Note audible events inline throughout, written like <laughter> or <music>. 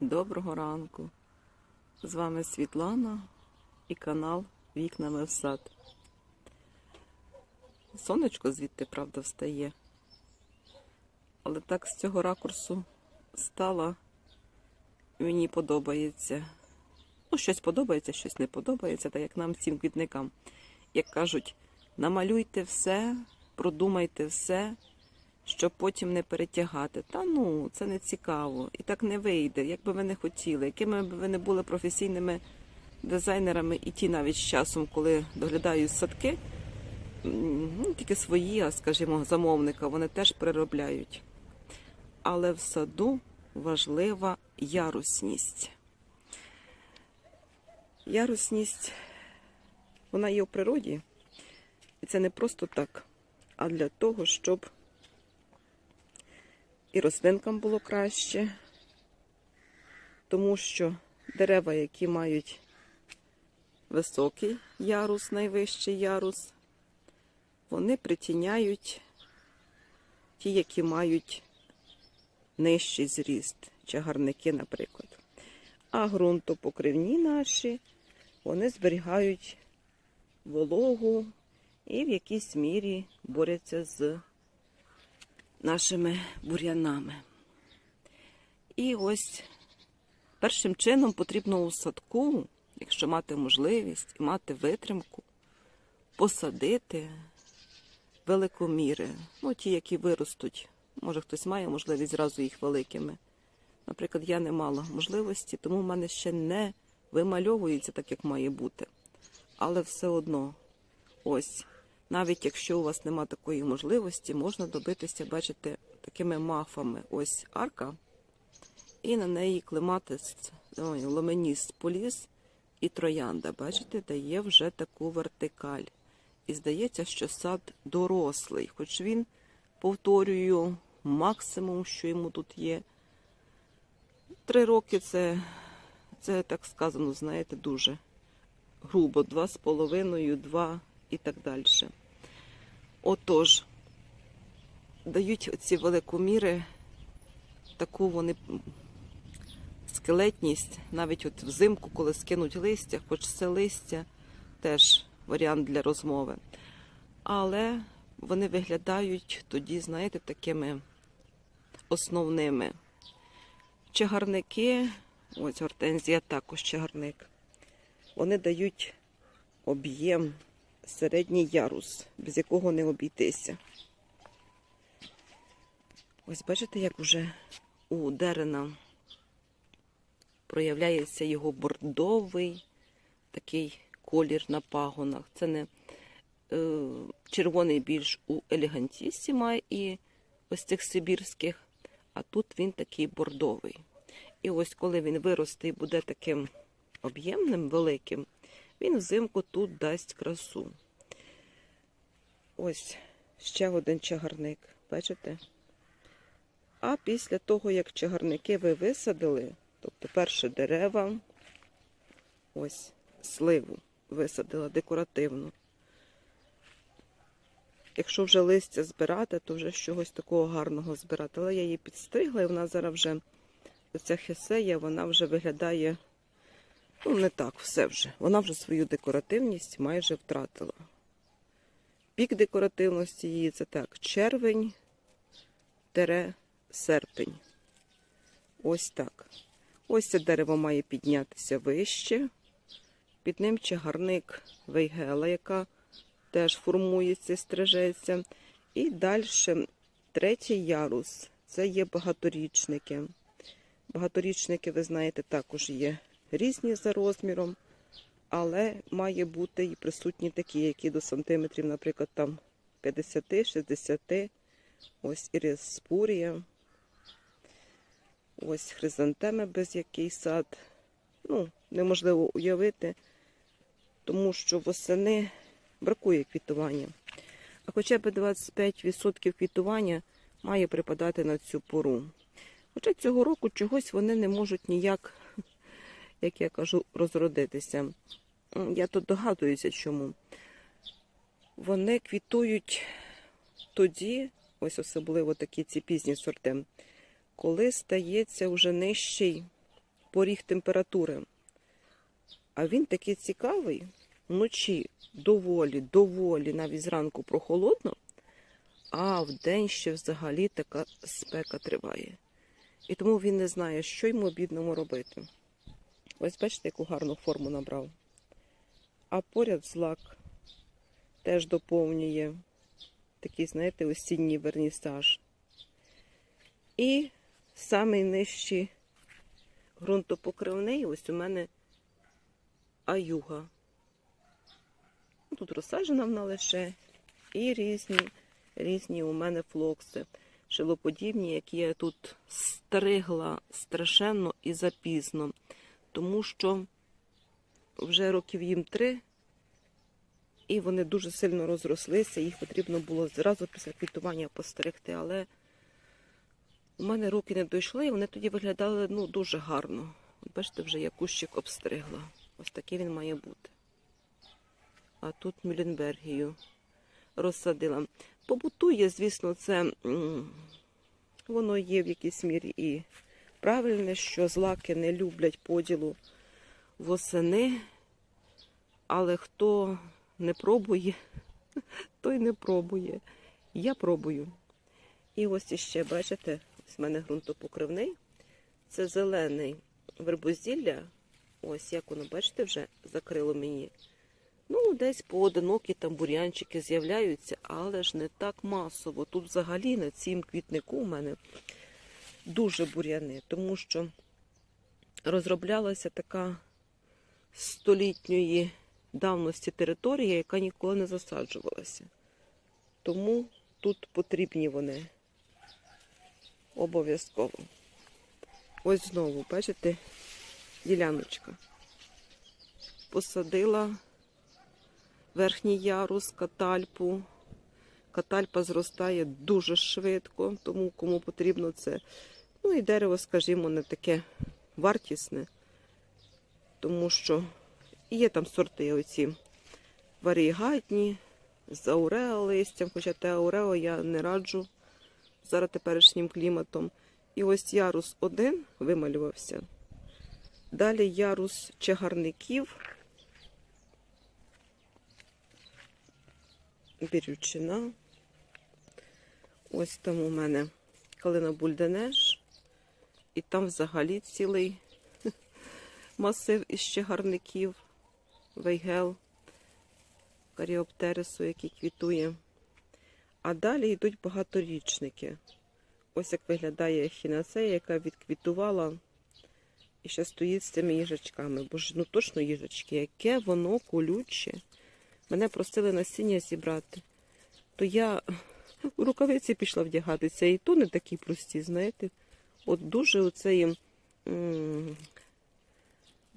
Доброго ранку. З вами Світлана і канал Вікнами в сад. Сонечко звідти, правда, встає. Але так з цього ракурсу стало, мені подобається. Ну, щось подобається, щось не подобається, так як нам всім квітникам. Як кажуть, намалюйте все, продумайте все, щоб потім не перетягати. Та ну, це не цікаво. І так не вийде, як би ви не хотіли, якими б ви не були професійними дизайнерами, і ті навіть з часом, коли доглядають садки, ну, тільки свої, а скажімо, замовника, вони теж переробляють. Але в саду важлива ярусність. Ярусність, вона є в природі, і це не просто так, а для того, щоб і рослинкам було краще, тому що дерева, які мають високий ярус, найвищий ярус, вони притіняють ті, які мають нижчий зріст, чагарники, наприклад. А ґрунтопокривні наші, вони зберігають вологу і в якійсь мірі борються з нашими бур'янами. І ось першим чином потрібно у садку, якщо мати можливість і мати витримку, посадити великоміри. Ну, ті, які виростуть. Може, хтось має можливість зразу їх великими. Наприклад, я не мала можливості, тому в мене ще не вимальовується так, як має бути. Але все одно, ось, навіть якщо у вас нема такої можливості, можна добитися, бачите, такими мафами. Ось арка, і на неї клематис, ой, ломеніс поліз і троянда. Бачите, дає вже таку вертикаль. І здається, що сад дорослий, хоч він, повторюю, максимум, що йому тут є. Три роки це, це так сказано, знаєте, дуже грубо, два з половиною, два і так далі. Отож, дають ці великоміри таку вони скелетність, навіть от взимку, коли скинуть листя, хоч це листя теж варіант для розмови. Але вони виглядають тоді, знаєте, такими основними. Чагарники, ось гортензія також чагарник, вони дають об'єм середній ярус, без якого не обійтися. Ось бачите, як уже у дерена проявляється його бордовий такий колір на пагонах. Це не е, червоний більш у елегантісіма і ось цих сибірських, а тут він такий бордовий. І ось коли він виросте і буде таким об'ємним, великим, він взимку тут дасть красу. Ось ще один чагарник, бачите? А після того, як чагарники ви висадили, тобто перше дерева, ось сливу висадила декоративну. Якщо вже листя збирати, то вже з чогось такого гарного збирати. Але я її підстригла, і вона зараз вже, оця хесея, вона вже виглядає, ну, не так, все вже. Вона вже свою декоративність майже втратила. Пік декоративності її це так, червень, тере, серпень. Ось так. Ось це дерево має піднятися вище. Під ним чагарник вейгела, яка теж формується, стрижеться. І далі третій ярус це є багаторічники. Багаторічники, ви знаєте, також є різні за розміром, але має бути і присутні такі, які до сантиметрів, наприклад, там 50-60. Ось ірис спурія. Ось хризантеми, без який сад. Ну, неможливо уявити, тому що восени бракує квітування. А хоча б 25% квітування має припадати на цю пору. Хоча цього року чогось вони не можуть ніяк, як я кажу, розродитися. Я тут догадуюся, чому. Вони квітують тоді, ось особливо такі ці пізні сорти, коли стається вже нижчий поріг температури. А він такий цікавий. Вночі доволі, доволі, навіть зранку прохолодно, а вдень ще взагалі така спека триває. І тому він не знає, що йому бідному робити. Ось бачите, яку гарну форму набрав. А поряд злак теж доповнює такий, знаєте, осінній вернісаж. І самий нижчий ґрунтопокривний, ось у мене аюга. Ну, Тут розсаджена вона лише і різні, різні у мене флокси, шилоподібні, які я тут стригла страшенно і запізно, тому що вже років їм три, і вони дуже сильно розрослися, їх потрібно було зразу після квітування постригти, але у мене руки не дійшли, і вони тоді виглядали ну, дуже гарно. От бачите, вже я кущик обстригла. Ось такий він має бути. А тут Мюлленбергію розсадила. Побутує, звісно, це воно є в якійсь мірі і правильне, що злаки не люблять поділу восени, але хто не пробує, <laughs> той не пробує. Я пробую. І ось іще, бачите, ось в мене ґрунтопокривний. Це зелений вербозілля. Ось як воно, бачите, вже закрило мені. Ну, десь поодинокі там бур'янчики з'являються, але ж не так масово. Тут взагалі на цім квітнику у мене дуже бур'яни, тому що розроблялася така столітньої давності територія, яка ніколи не засаджувалася. Тому тут потрібні вони обов'язково. Ось знову, бачите, діляночка. Посадила верхній ярус, катальпу. Катальпа зростає дуже швидко, тому кому потрібно це. Ну і дерево, скажімо, не таке вартісне, тому що є там сорти оці варігатні, з аурео листям, хоча те аурео я не раджу зараз теперішнім кліматом. І ось ярус один вималювався. Далі ярус чагарників. Бірючина. Ось там у мене калина бульденеш. І там взагалі цілий <laughs> масив із чагарників. Вейгел каріоптерису, який квітує. А далі йдуть багаторічники. Ось як виглядає хінацея, яка відквітувала і ще стоїть з цими їжачками. Бо ну точно їжачки, яке воно колюче. Мене просили насіння зібрати. То я <laughs> у рукавиці пішла вдягатися, і то не такі прості, знаєте. От дуже оцеї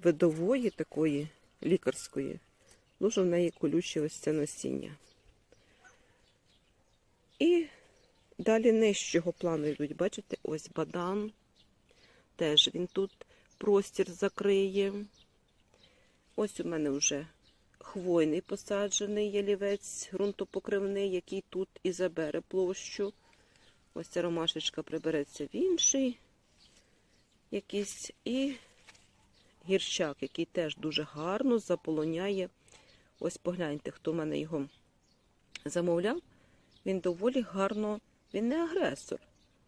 видової такої лікарської, дуже в неї колюче ось це насіння. І далі нижчого плану йдуть, бачите, ось бадан. Теж він тут простір закриє. Ось у мене вже хвойний посаджений ялівець ґрунтопокривний, який тут і забере площу. Ось ця ромашечка прибереться в інший якийсь. І гірчак, який теж дуже гарно заполоняє. Ось погляньте, хто в мене його замовляв. Він доволі гарно, він не агресор,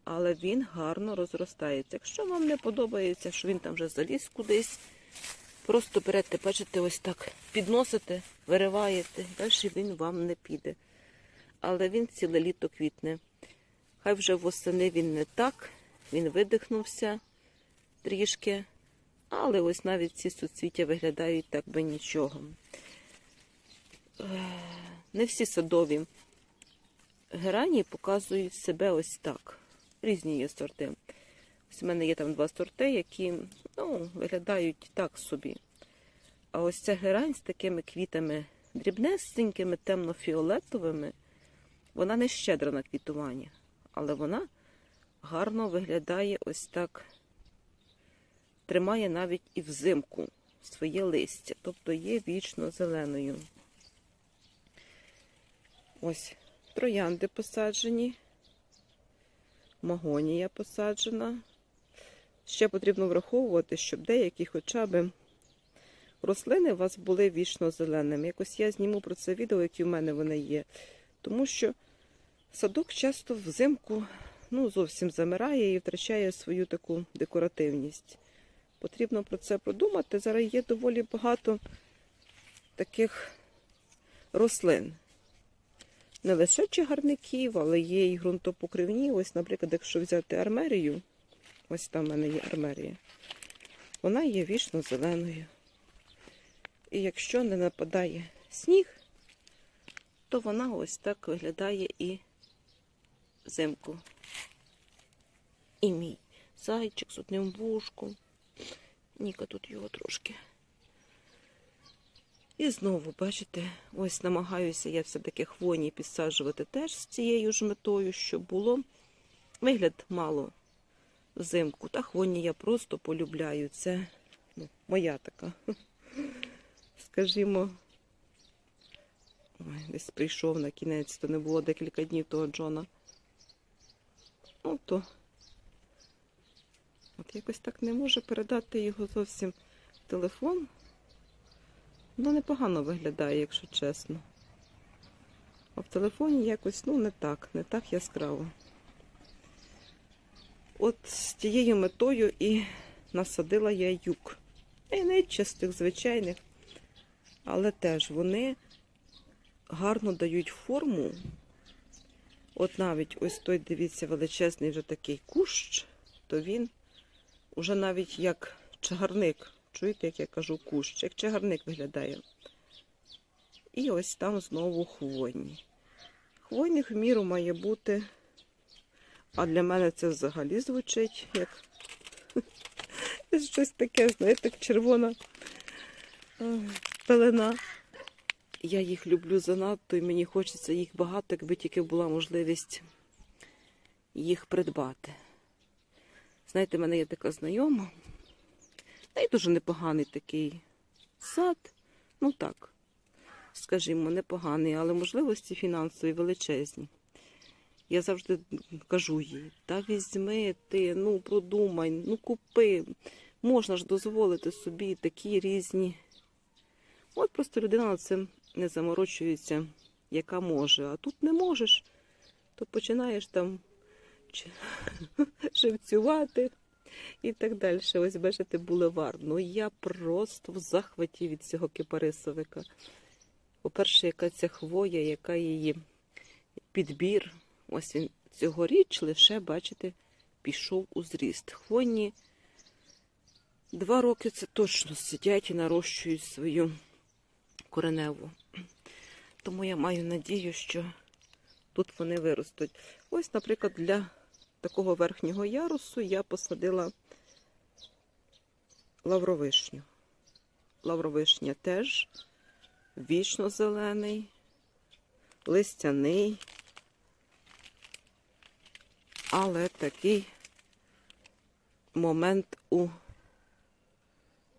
але він гарно розростається. Якщо вам не подобається, що він там вже заліз кудись, просто берете, бачите, ось так підносите, вириваєте, далі він вам не піде. Але він ціле літо квітне. Хай вже восени він не так, він видихнувся трішки, але ось навіть ці суцвіття виглядають так би нічого. Не всі садові герані показують себе ось так. Різні є сорти. Ось у мене є там два сорти, які ну, виглядають так собі. А ось ця герань з такими квітами дрібнесенькими, темно-фіолетовими, вона не щедра на квітування, але вона гарно виглядає ось так, тримає навіть і взимку своє листя, тобто є вічно зеленою. Ось троянди посаджені, магонія посаджена. ще потрібно враховувати, щоб деякі хоча б рослини у вас були вічно зеленими. Якось я зніму про це відео, які в мене вони є. Тому що садок часто взимку ну, зовсім замирає і втрачає свою таку декоративність. Потрібно про це подумати. Зараз є доволі багато таких рослин. Не лише чагарників, але є і ґрунтопокривні. Ось, наприклад, якщо взяти армерію, ось там в мене є армерія, вона є вічно зеленою. І якщо не нападає сніг, то вона ось так виглядає і взимку. І мій зайчик з одним вушком. Ніка тут його трошки. І знову, бачите, ось намагаюся я все-таки хвойні підсаджувати теж з цією ж метою, щоб було вигляд мало взимку. Та хвойні я просто полюбляю. Це ну, моя така. Скажімо, ой, десь прийшов на кінець, то не було декілька днів того Джона. Ну, то от якось так не можу передати його зовсім в телефон. Ну, непогано виглядає, якщо чесно. А в телефоні якось, ну, не так, не так яскраво. От з тією метою і насадила я юк. І не частих звичайних, але теж вони гарно дають форму. От навіть ось той, дивіться, величезний вже такий кущ, то він уже навіть як чагарник. Чуєте, як я кажу, кущ, як чагарник виглядає. І ось там знову хвойні. Хвойних в міру має бути. А для мене це взагалі звучить як <laughs> щось таке, знаєте, як червона е, пелена. Я їх люблю занадто і мені хочеться їх багато, якби тільки була можливість їх придбати. Знаєте, в мене є така знайома. Та й дуже непоганий такий сад. Ну так, скажімо, непоганий, але можливості фінансові величезні. Я завжди кажу їй, та візьми ти, ну продумай, ну купи. Можна ж дозволити собі такі різні. От просто людина на цим не заморочується, яка може. А тут не можеш, то починаєш там чи- <laughs> живцювати і так далі. Ось бачите, булевар. Ну я просто в захваті від цього кипарисовика. По-перше, яка ця хвоя, яка її підбір. Ось він цьогоріч лише, бачите, пішов у зріст. Хвойні два роки це точно сидять і нарощують свою кореневу. Тому я маю надію, що тут вони виростуть. Ось, наприклад, для такого верхнього ярусу я посадила лавровишню. Лавровишня теж вічно зелений, листяний, але такий момент у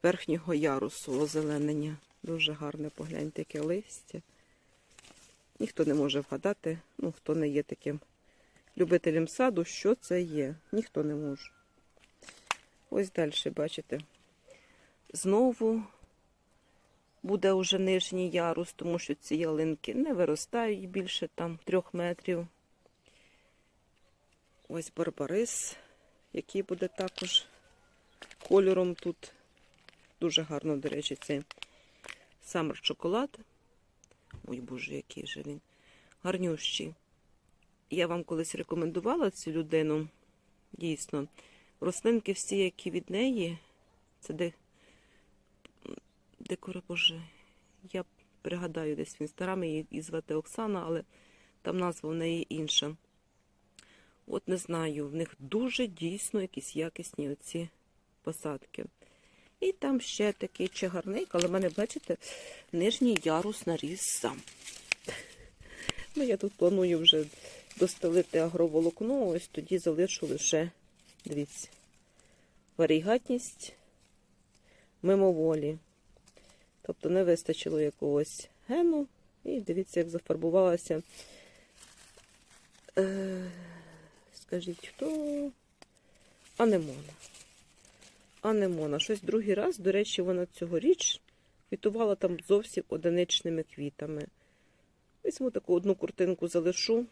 верхнього ярусу озеленення. Дуже гарне, погляньте, яке листя. Ніхто не може вгадати, ну, хто не є таким любителем саду, що це є. Ніхто не може. Ось далі, бачите. Знову буде уже нижній ярус, тому що ці ялинки не виростають більше там трьох метрів. Ось барбарис, який буде також кольором тут. Дуже гарно, до речі, цей самер шоколад. Ой, боже, який же він. Гарнющий. Я вам колись рекомендувала цю людину. Дійсно. Рослинки всі, які від неї, це де декора, боже. Я пригадаю десь в інстаграмі її її звати Оксана, але там назва в неї інша. От не знаю, в них дуже дійсно якісь якісні оці посадки. І там ще такий чагарник, але в мене, бачите, нижній ярус наріс сам. <laughs> Ну, я тут планую вже достелити агроволокно, ось тоді залишу лише, дивіться, варігатність мимоволі. Тобто не вистачило якогось гену. І дивіться, як зафарбувалася. Е, скажіть, хто? Анемона. анемона. Щось другий раз, до речі, вона цьогоріч квітувала там зовсім одиничними квітами. Візьму таку одну куртинку залишу.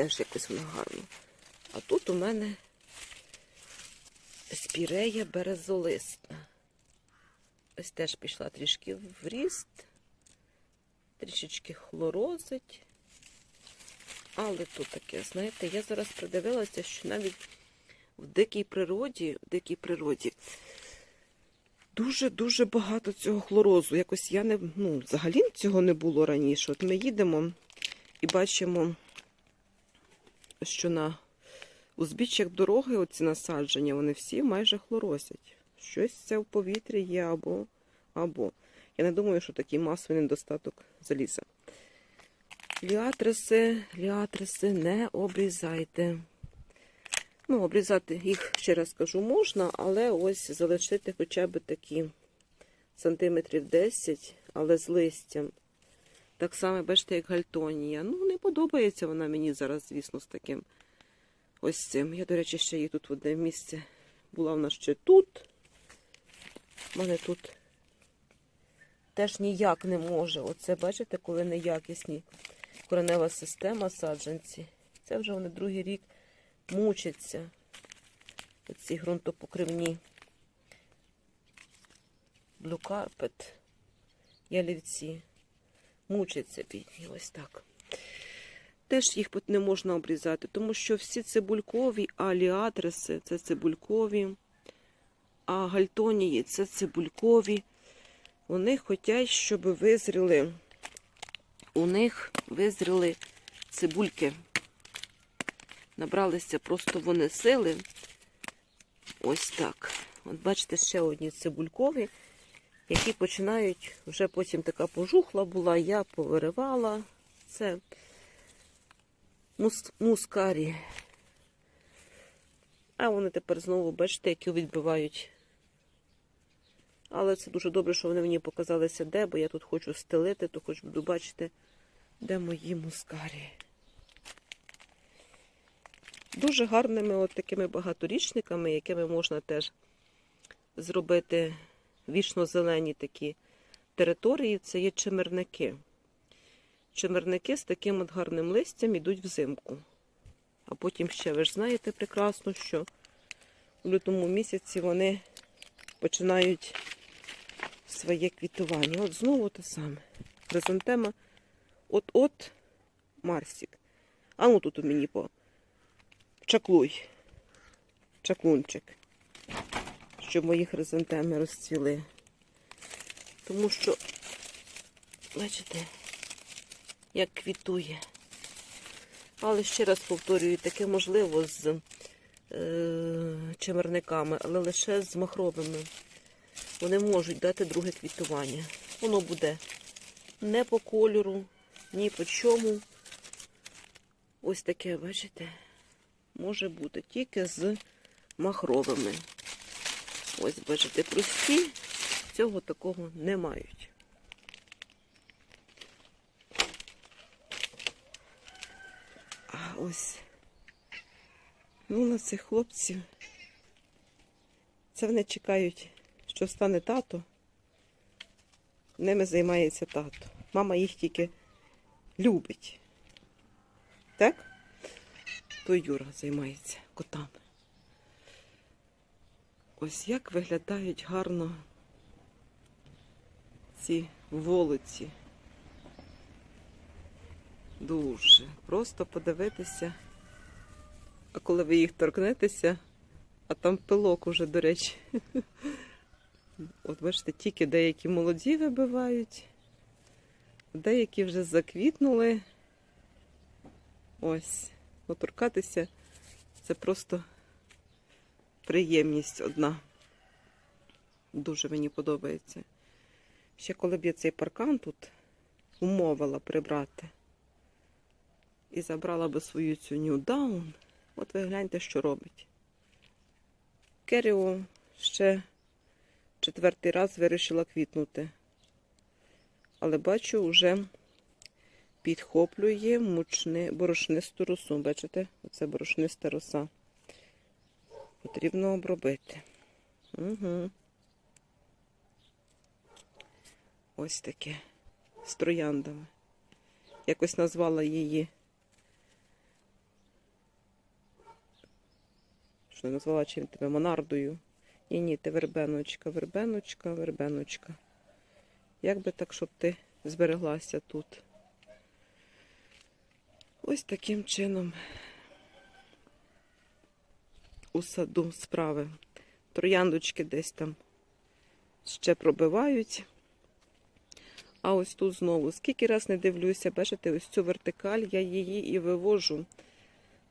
Теж якось вона гарно. А тут у мене спірея березолисна. Ось теж пішла трішки в ріст, трішечки хлорозить. Але тут таке, знаєте, я зараз придивилася, що навіть в дикій природі, в дикій природі дуже-дуже багато цього хлорозу. Якось я не, ну, взагалі цього не було раніше. От ми їдемо і бачимо, що на узбіччях дороги оці насадження, вони всі майже хлорозять. Щось це в повітрі є або, або. Я не думаю, що такий масовий недостаток заліза. Ліатриси, ліатриси не обрізайте. Ну, обрізати їх, ще раз кажу, можна, але ось залишити хоча б такі сантиметрів 10, але з листям. Так само, бачите, як гальтонія. Ну, не подобається вона мені зараз, звісно, з таким ось цим. Я, до речі, ще її тут в одне місце. Була вона ще тут. У мене тут теж ніяк не може. Оце, бачите, коли неякісні коренева система саджанці. Це вже вони другий рік мучаться. Оці ґрунтопокривні. Блюкарпет, ялівці. Мучаться бідні, ось так. Теж їх не можна обрізати, тому що всі цибулькові аліатриси це цибулькові, а гальтонії це цибулькові. Вони хочуть, щоб визріли, у них визріли цибульки. Набралися просто вони сили. Ось так. От бачите, ще одні цибулькові, які починають, вже потім така пожухла була, я повиривала. Це мус, мускарі. А вони тепер знову, бачите, які відбивають. Але це дуже добре, що вони мені показалися де, бо я тут хочу стелити, то хоч буду бачити, де мої мускарі. Дуже гарними от такими багаторічниками, якими можна теж зробити вічно-зелені такі території, це є чимерники. Чимерники з таким от гарним листям йдуть взимку. А потім ще ви ж знаєте прекрасно, що у лютому місяці вони починають своє квітування. От знову те саме. Хризантема от-от Марсік. А ну тут у мені по чаклуй. Чаклунчик. Щоб мої хризантеми розцвіли. Тому що, бачите, як квітує. Але ще раз повторюю, таке можливо з е, чимерниками, але лише з махровими. Вони можуть дати друге квітування. Воно буде не по кольору, ні по чому. Ось таке, бачите, може бути тільки з махровими. Ось, бачите, прості, цього такого не мають. А ось ну на цих хлопців. Це вони чекають, що стане тато. Ними займається тато. Мама їх тільки любить. Так? То Юра займається котами. Ось як виглядають гарно ці волоці. Дуже. Просто подивитися. А коли ви їх торкнетеся, а там пилок уже, до речі. <laughs> От бачите, тільки деякі молоді вибивають, деякі вже заквітнули. Ось, торкатися це просто приємність одна. Дуже мені подобається. Ще коли б я цей паркан тут умовила прибрати і забрала би свою цю New Down, от ви гляньте, що робить. Керіо ще четвертий раз вирішила квітнути. Але бачу, вже підхоплює мучни, борошнисту росу. Бачите? Оце борошниста роса. Потрібно обробити. Угу. Ось таке. З трояндами. Якось назвала її. Що я назвала чим тебе? Монардою. Ні, ні, ти вербеночка, вербеночка, вербеночка. Як би так, щоб ти збереглася тут? Ось таким чином у саду справи. Трояндочки десь там ще пробивають. А ось тут знову, скільки раз не дивлюся, бачите, ось цю вертикаль, я її і вивожу.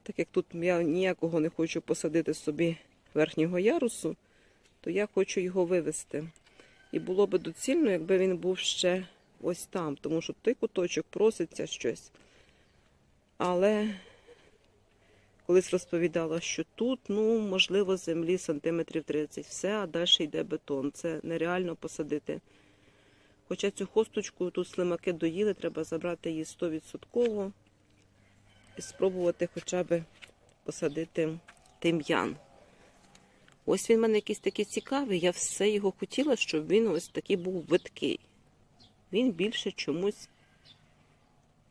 Так як тут я ніякого не хочу посадити собі верхнього ярусу, то я хочу його вивести. І було би доцільно, якби він був ще ось там, тому що той куточок проситься щось. Але колись розповідала, що тут, ну, можливо, землі сантиметрів 30. Все, а далі йде бетон. Це нереально посадити. Хоча цю хосточку тут слимаки доїли, треба забрати її 100% і спробувати хоча б посадити тим'ян. Ось він в мене якийсь такий цікавий. Я все його хотіла, щоб він ось такий був видкий. Він більше чомусь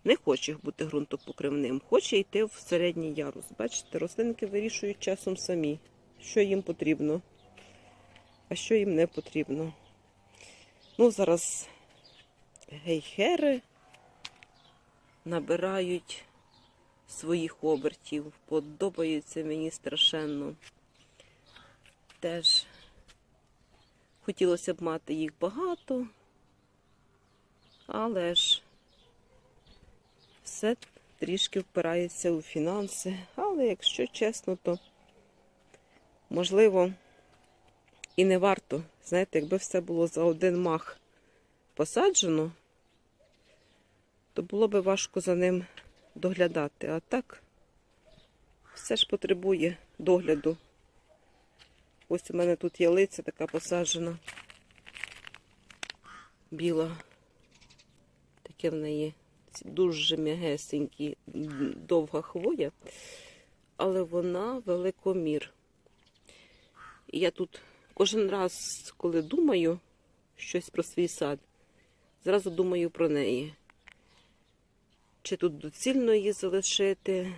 не хоче бути ґрунтопокривним, хоче йти в середній ярус. Бачите, рослинки вирішують часом самі, що їм потрібно, а що їм не потрібно. Ну, зараз гейхери набирають своїх обертів. Подобаються мені страшенно. Теж хотілося б мати їх багато, але ж все трішки впирається у фінанси. Але якщо чесно, то можливо і не варто. Знаєте, якби все було за один мах посаджено, то було б важко за ним доглядати. А так все ж потребує догляду. Ось у мене тут ялиця така посаджена. Біла. Таке в неї дуже м'ягесенькі, довга хвоя, але вона великомір. Я тут кожен раз, коли думаю щось про свій сад, зразу думаю про неї. Чи тут доцільно її залишити,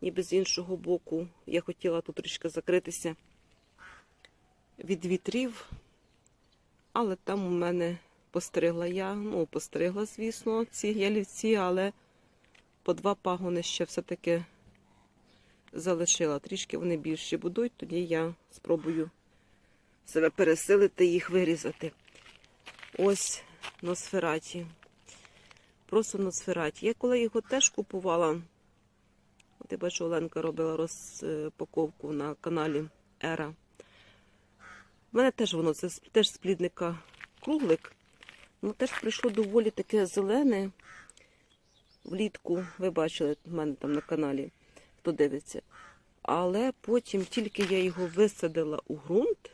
ніби з іншого боку. Я хотіла тут трішки закритися від вітрів, але там у мене постригла я, ну, постригла, звісно, ці ялівці, але по два пагони ще все-таки залишила. Трішки вони більші будуть, тоді я спробую себе пересилити їх вирізати. Ось Носфераті. Просто Носфераті. Я коли його теж купувала, от я бачу, Оленка робила розпаковку на каналі Ера. У мене теж воно це теж з плідника круглик. Ну, теж прийшло доволі таке зелене. Влітку, ви бачили в мене там на каналі, хто дивиться. Але потім тільки я його висадила у ґрунт,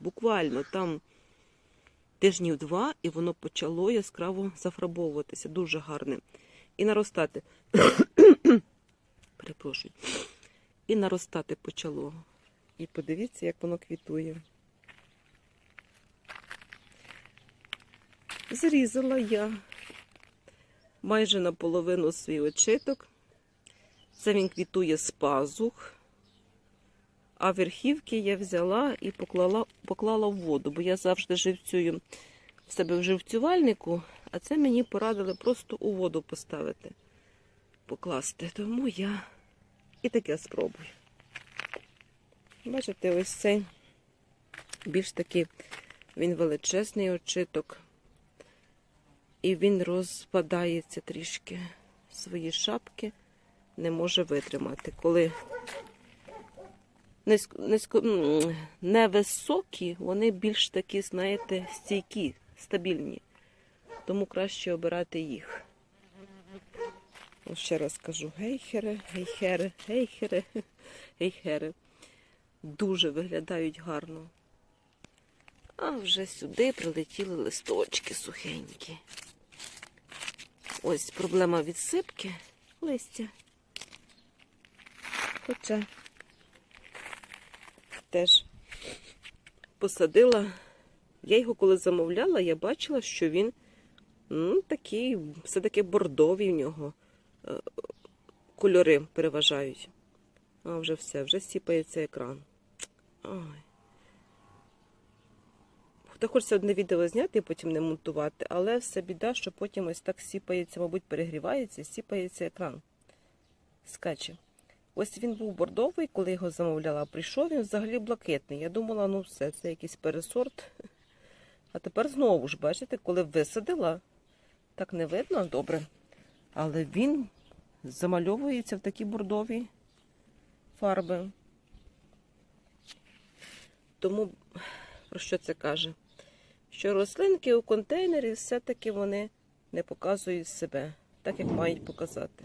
буквально там тижнів два, і воно почало яскраво зафарбовуватися. Дуже гарне. І наростати. Перепрошую. І наростати почало. І подивіться, як воно квітує. Зрізала я майже наполовину свій очиток. Це він квітує з пазух. А верхівки я взяла і поклала поклала в воду, бо я завжди живцюю в себе в живцювальнику, а це мені порадили просто у воду поставити, покласти. Тому я і таке спробую. Бачите, ось цей більш такий він величезний очиток. І він розпадається трішки. Свої шапки не може витримати. Коли невисокі, вони більш такі, знаєте, стійкі, стабільні. Тому краще обирати їх. Ось ще раз кажу: гейхери, гейхери, гейхери, гейхери. Дуже виглядають гарно. А вже сюди прилетіли листочки сухенькі. Ось проблема відсипки листя. Хоча теж посадила. Я його коли замовляла, я бачила, що він ну, такий, все-таки бордовий в нього. е, Кольори переважають. А вже все, вже сіпається екран. Ой. Так хочеться одне відео зняти і потім не монтувати, але все біда, що потім ось так сіпається, мабуть, перегрівається, сіпається екран. Скаче. Ось він був бордовий, коли його замовляла, прийшов він взагалі блакитний. Я думала, ну все, це якийсь пересорт. А тепер знову ж, бачите, коли висадила, так не видно добре. Але він замальовується в такі бордові фарби. Тому про що це каже? Що рослинки у контейнері все-таки вони не показують себе, так як мають показати.